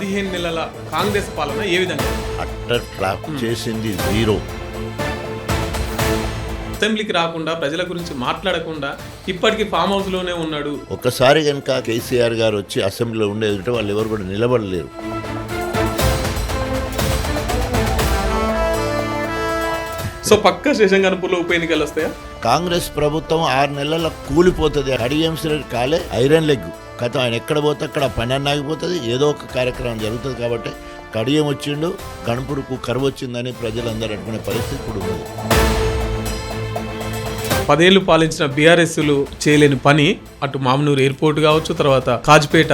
పదిహేను నెలల కాంగ్రెస్ పాలన ఏ విధంగా? అట్టర్ ట్రాప్ చేసింది జీరో. అసెంబ్లీకి రాకుండా ప్రజల గురించి మాట్లాడకుండా ఇప్పటికీ ఫామ్ హౌస్లోనే ఉన్నాడు. ఒకసారి కనుక కేసీఆర్ గారు వచ్చి అసెంబ్లీలో ఉండేది వాళ్ళు ఎవరు కూడా నిలబడలేరు. సో పక్క శేషంగనపూర్లో ఉప ఎన్నికలు వస్తాయా? కాంగ్రెస్ ప్రభుత్వం ఆరు నెలల కూలిపోతుంది. అడిఎంసీ కాలే ఐరన్ లెగ్. కథ. ఆయన ఎక్కడ పోతే అక్కడ పని అన్న ఆగిపోతుంది. ఏదో ఒక కార్యక్రమం జరుగుతుంది కాబట్టి కడియం వచ్చిండు గణపుడుకు కరువు వచ్చిందని ప్రజలందరూ అనుకునే పరిస్థితి ఇప్పుడు ఉన్నది. పదేళ్ళు పాలించిన బీఆర్ఎస్లు చేయలేని పని అటు మామనూరు ఎయిర్పోర్ట్ కావచ్చు తర్వాత కాజ్పేట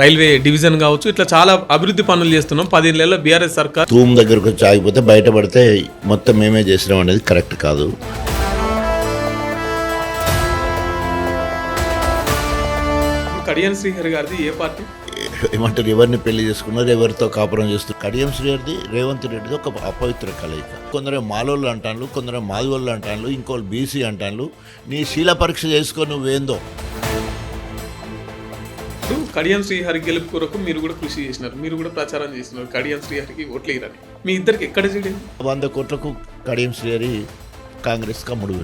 రైల్వే డివిజన్ కావచ్చు ఇట్లా చాలా అభివృద్ధి పనులు చేస్తున్నాం. పదేళ్ళలో బీఆర్ఎస్ సర్కార్ తూము దగ్గరకు వచ్చి ఆగిపోతే బయటపడితే మొత్తం మేమే చేసినాం అనేది కరెక్ట్ కాదు. కడియన్ శ్రీహరి గారిది ఏ పార్టీ? ఏమంటారు ఎవరిని పెళ్ళి చేసుకున్నారు ఎవరితో కాపురం చేస్తున్నారు? కడియం శ్రీహరిది రేవంత్ రెడ్డిది ఒక అపవిత్ర కలయిక. కొందరు మాలోళ్ళు అంటాను కొందరు మాదిగోళ్ళు అంటాను ఇంకోళ్ళు బీసీ అంటాను నీ శీల పరీక్ష చేసుకో నువ్వేందో. కడియం శ్రీహరి గెలుపు కొరకు మీరు కూడా కృషి చేసినారు. మీరు కూడా ప్రచారం చేసినారు. కడియం శ్రీహరికి ఓట్లు వేయరని మీ ఇద్దరికి ఎక్కడ చేయలేదు వంద కోట్లకు కడియం శ్రీహరి కాంగ్రెస్ కమ్ముడు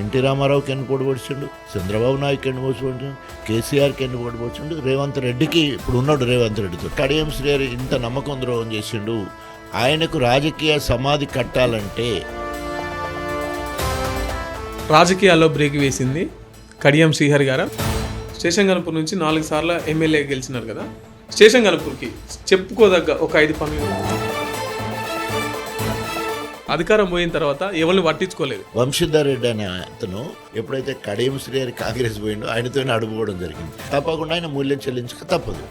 ఎన్టీ రామారావుకి ఎన్ని పోటీ పొడిచిండు? చంద్రబాబు నాయుడుకి ఎన్ని పోటీ కేసీఆర్కి ఎన్ని పోటీ రేవంత్ రెడ్డికి ఇప్పుడు ఉన్నాడు రేవంత్ రెడ్డితో కడియం శ్రీహరి ఇంత నమ్మకం ద్రోహం చేసిండు. ఆయనకు రాజకీయ సమాధి కట్టాలంటే రాజకీయాల్లో బ్రేక్ వేసింది కడియం శ్రీహరి గారు. స్టేషన్ గణపూర్ నుంచి నాలుగు సార్లు ఎమ్మెల్యే గెలిచినారు కదా. స్టేషన్ గణపూర్కి చెప్పుకోదగ్గ ఒక ఐదు పనులు. అధికారం పోయిన తర్వాత ఎవరిని పట్టించుకోలేదు. వంశీధర్ రెడ్డి అనే అతను ఎప్పుడైతే కడియం శ్రీహరి కాంగ్రెస్ పోయిండో ఆయనతోనే అడుగుకోవడం జరిగింది. తప్పకుండా ఆయన మూల్యం చెల్లించక తప్పదు.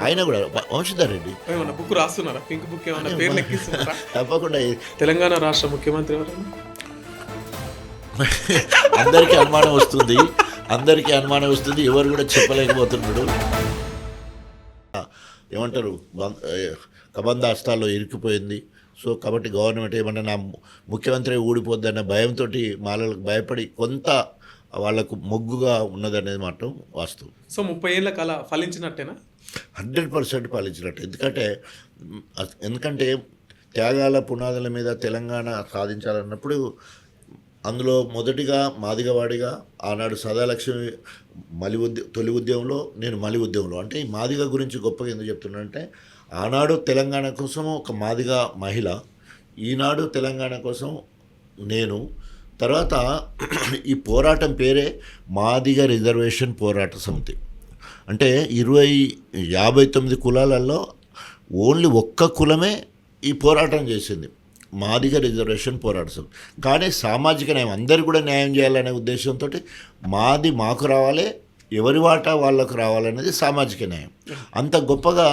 ఆయన కూడా వంశీధర్ రెడ్డి. బుక్ రాస్తున్నారా? పింక్ బుక్ ఏమన్నా ఎక్కిస్తున్నారా? తప్పకుండా తెలంగాణ రాష్ట్ర ముఖ్యమంత్రి అందరికీ అనుమానం వస్తుంది. అందరికీ అనుమానం వస్తుంది. ఎవరు కూడా చెప్పలేకపోతున్నాడు. ఏమంటారు? కబంధ హస్తాల్లో ఇరికిపోయింది. సో కాబట్టి గవర్నమెంట్ ఏమన్నా నా ముఖ్యమంత్రి ఊడిపోద్దన్న భయంతో మాలలకు భయపడి కొంత వాళ్ళకు మొగ్గుగా ఉన్నదనేది మాత్రం వాస్తవం. సో ముప్పై ఏళ్ళ కళ ఫలించినట్టేనా? హండ్రెడ్ పర్సెంట్ పాలించినట్టు ఎందుకంటే ఎందుకంటే త్యాగాల పునాదుల మీద తెలంగాణ సాధించాలన్నప్పుడు అందులో మొదటిగా మాదిగవాడిగా ఆనాడు సదాలక్ష్మి మలి ఉద్య తొలి ఉద్యమంలో నేను మలి ఉద్యమంలో అంటే ఈ మాదిగ గురించి గొప్పగా ఎందుకు చెప్తున్నానంటే ఆనాడు తెలంగాణ కోసం ఒక మాదిగ మహిళ ఈనాడు తెలంగాణ కోసం నేను తర్వాత ఈ పోరాటం పేరే మాదిగ రిజర్వేషన్ పోరాట సమితి. అంటే ఇరవై యాభై తొమ్మిది కులాలలో ఓన్లీ ఒక్క కులమే ఈ పోరాటం చేసింది. మాదిగ రిజర్వేషన్ పోరాట సమితి. కానీ సామాజిక న్యాయం అందరు కూడా న్యాయం చేయాలనే ఉద్దేశంతో మాది మాకు రావాలి ఎవరి వాటా వాళ్ళకు రావాలనేది సామాజిక న్యాయం. అంత గొప్పగా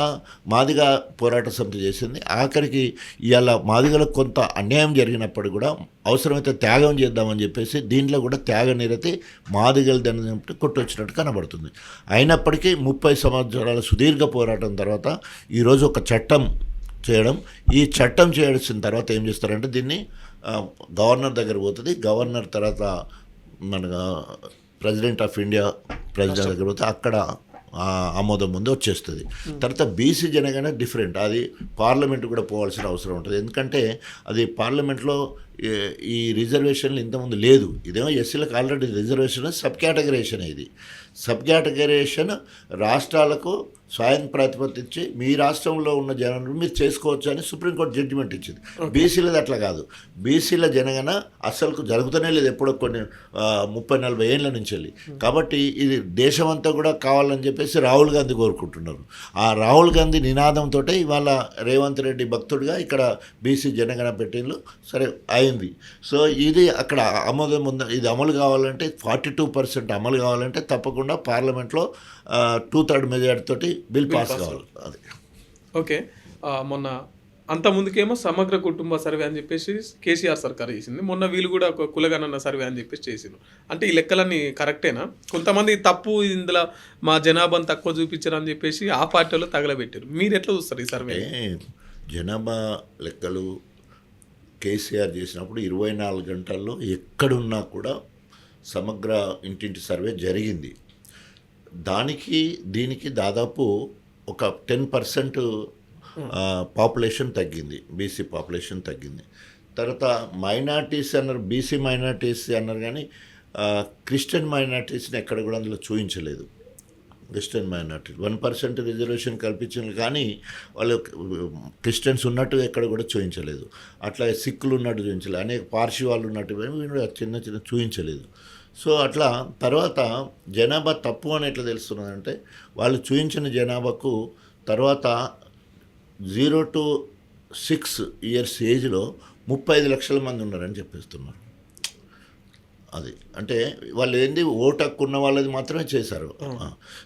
మాదిగ పోరాట సమితి చేసింది. ఆఖరికి ఇవాళ మాదిగలకు కొంత అన్యాయం జరిగినప్పుడు కూడా అవసరమైతే త్యాగం చేద్దామని చెప్పేసి దీంట్లో కూడా త్యాగ నిరతి మాదిగలు దాన్ని కొట్టొచ్చినట్టు కనబడుతుంది. అయినప్పటికీ ముప్పై సంవత్సరాల సుదీర్ఘ పోరాటం తర్వాత ఈరోజు ఒక చట్టం చేయడం ఈ చట్టం చేయాల్సిన తర్వాత ఏం చేస్తారంటే దీన్ని గవర్నర్ దగ్గర పోతుంది. గవర్నర్ తర్వాత మన ప్రెసిడెంట్ ఆఫ్ ఇండియా ప్రెసిడెంట్ దగ్గర పోతే అక్కడ ఆమోదం ముందు వచ్చేస్తుంది. తర్వాత బీసీ జనగానే డిఫరెంట్. అది పార్లమెంట్ కూడా పోవాల్సిన అవసరం ఉంటుంది. ఎందుకంటే అది పార్లమెంట్లో ఈ- రిజర్వేషన్లు ఇంతకుముందు లేదు. ఇదేమో ఎస్సీలకు ఆల్రెడీ రిజర్వేషన్ సబ్ కేటగరేషన్ ఇది. సబ్ కేటగరేషన్ రాష్ట్రాలకు స్వయం ప్రతిపత్తి ఇచ్చి మీ రాష్ట్రంలో ఉన్న జనాలు మీరు చేసుకోవచ్చు అని సుప్రీంకోర్టు జడ్జిమెంట్ ఇచ్చింది. బీసీలది అట్లా కాదు. బీసీల జనగణ అసలుకు జరుగుతూనే లేదు ఎప్పుడో కొన్ని ముప్పై నలభై ఏళ్ళ నుంచి వెళ్ళి. కాబట్టి ఇది దేశమంతా కూడా కావాలని చెప్పేసి రాహుల్ గాంధీ కోరుకుంటున్నారు. ఆ రాహుల్ గాంధీ నినాదంతో ఇవాళ రేవంత్ రెడ్డి భక్తుడిగా ఇక్కడ బీసీ జనగణ పెట్టిండ్రు సరే అయింది. సో ఇది అక్కడ ఆమోదం ఉంది ఇది అమలు కావాలంటే ఫార్టీ టూ పర్సెంట్ అమలు కావాలంటే తప్పకుండా పార్లమెంట్లో టూ థర్డ్ మెజారిటీ తోటి బిల్ పాస్ కావాలి. అది. ఓకే. మొన్న అంత ముందుకేమో సమగ్ర కుటుంబ సర్వే అని చెప్పేసి కేసీఆర్ సర్కార్ చేసింది. మొన్న వీళ్ళు కూడా ఒక కులగణన సర్వే అని చెప్పేసి చేసిండ్రు. అంటే ఈ లెక్కలన్నీ కరెక్టేనా? కొంతమంది తప్పు ఇందులో మా జనాభాను తక్కువ చూపించారు అని చెప్పేసి ఆ పార్టీలో తగలబెట్టారు మీరు ఎట్లా చూస్తారు ఈ సర్వే? జనాభా లెక్కలు కేసీఆర్ చేసినప్పుడు ఇరవై నాలుగు గంటల్లో ఎక్కడున్నా కూడా సమగ్ర ఇంటింటి సర్వే జరిగింది. దానికి దీనికి దాదాపు ఒక టెన్ పర్సెంట్ పాపులేషన్ తగ్గింది బీసీ పాపులేషన్ తగ్గింది. తర్వాత మైనార్టీస్ అన్నారు బీసీ మైనార్టీస్ అన్నారు కానీ క్రిస్టియన్ మైనార్టీస్ని ఎక్కడ కూడా అందులో చూపించలేదు Christian minority one percent reservation కల్పించింది కానీ వాళ్ళు క్రిస్టియన్స్ ఉన్నట్టు ఎక్కడ కూడా చూపించలేదు. అట్లా సిక్కులు ఉన్నట్టు చూపించలేదు. అనేక పార్షి వాళ్ళు ఉన్నట్టు చిన్న చిన్న చూపించలేదు. సో అట్లా తర్వాత జనాభా తప్పు అని ఎట్లా తెలుస్తున్నదంటే వాళ్ళు చూపించిన జనాభాకు తర్వాత జీరో టు సిక్స్ ఇయర్స్ ఏజ్లో ముప్పై ఐదు లక్షల మంది ఉన్నారని చెప్పేస్తున్నారు. అది. అంటే వాళ్ళు ఏంది ఓటు హక్కు ఉన్న వాళ్ళది మాత్రమే చేశారు.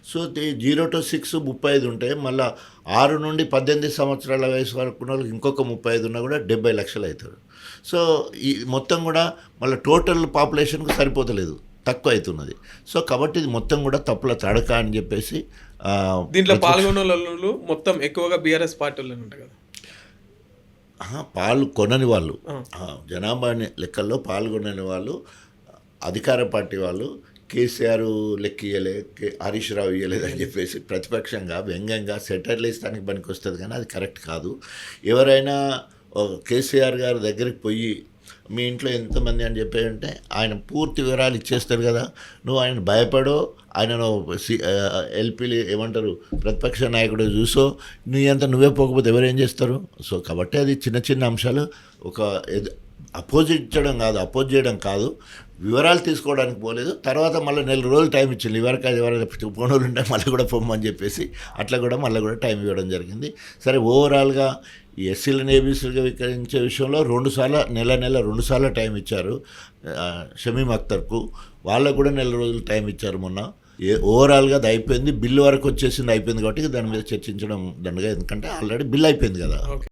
సో జీరో టు సిక్స్ ముప్పై ఐదు ఉంటే మళ్ళీ ఆరు నుండి పద్దెనిమిది సంవత్సరాల వయసు వరకు ఉన్న వాళ్ళకి ఇంకొక ముప్పై ఐదు ఉన్నా కూడా డెబ్బై లక్షలు అవుతారు. సో ఈ మొత్తం కూడా మళ్ళీ టోటల్ పాపులేషన్కు సరిపోతలేదు. తక్కువ అవుతున్నది. సో కాబట్టి ఇది మొత్తం కూడా తప్పుల తడక అని చెప్పేసి దీంట్లో పాల్గొన్న మొత్తం ఎక్కువగా బీఆర్ఎస్ పార్టీలో ఉంటారు కదా? ఆహా, పాలు కొనని వాళ్ళు. జనాభా లెక్కల్లో పాల్గొనని వాళ్ళు అధికార పార్టీ వాళ్ళు కేసీఆర్ లెక్కియలే కే హరీష్ రావు ఇయ్యలేదు అని చెప్పేసి ప్రతిపక్షంగా వ్యంగ్యంగా సెటర్లు ఇస్తానికి పనికి వస్తుంది కానీ అది కరెక్ట్ కాదు. ఎవరైనా కేసీఆర్ గారి దగ్గరికి పోయి మీ ఇంట్లో ఎంతమంది అని చెప్పారంటే ఆయన పూర్తి వివరాలు ఇచ్చేస్తారు కదా. నువ్వు ఆయన భయపడో ఆయనను ఎల్పీలు ఏమంటారు ప్రతిపక్ష నాయకుడు చూసో నీ అంత నువ్వే పోకపోతే ఎవరు ఏం చేస్తారు? సో కాబట్టి అది చిన్న చిన్న అంశాలు ఒక అపోజిట్ చేయడం కాదు అపోజ్ చేయడం కాదు. వివరాలు తీసుకోవడానికి పోలేదు. తర్వాత మళ్ళీ నెల రోజులు టైం ఇచ్చింది. ఎవరికి అది ఎవరైనా పోనోళ్ళు ఉంటే మళ్ళీ కూడా పొమ్మని చెప్పేసి అట్లా కూడా మళ్ళీ కూడా టైం ఇవ్వడం జరిగింది. సరే ఓవరాల్గా ఈ ఎస్సీలను ఏబీసీలుగా విక్రయించే విషయంలో రెండుసార్లు నెల నెల రెండుసార్లు టైం ఇచ్చారు షమీమ్ షమీం అఖ్తర్కు వాళ్ళకు కూడా నెల రోజులు టైం ఇచ్చారు మొన్న. ఏ ఓవరాల్గా అది అయిపోయింది. బిల్లు వరకు వచ్చేసింది అయిపోయింది కాబట్టి దాని మీద చర్చించడం దండగా. ఎందుకంటే ఆల్రెడీ బిల్ అయిపోయింది కదా. ఓకే.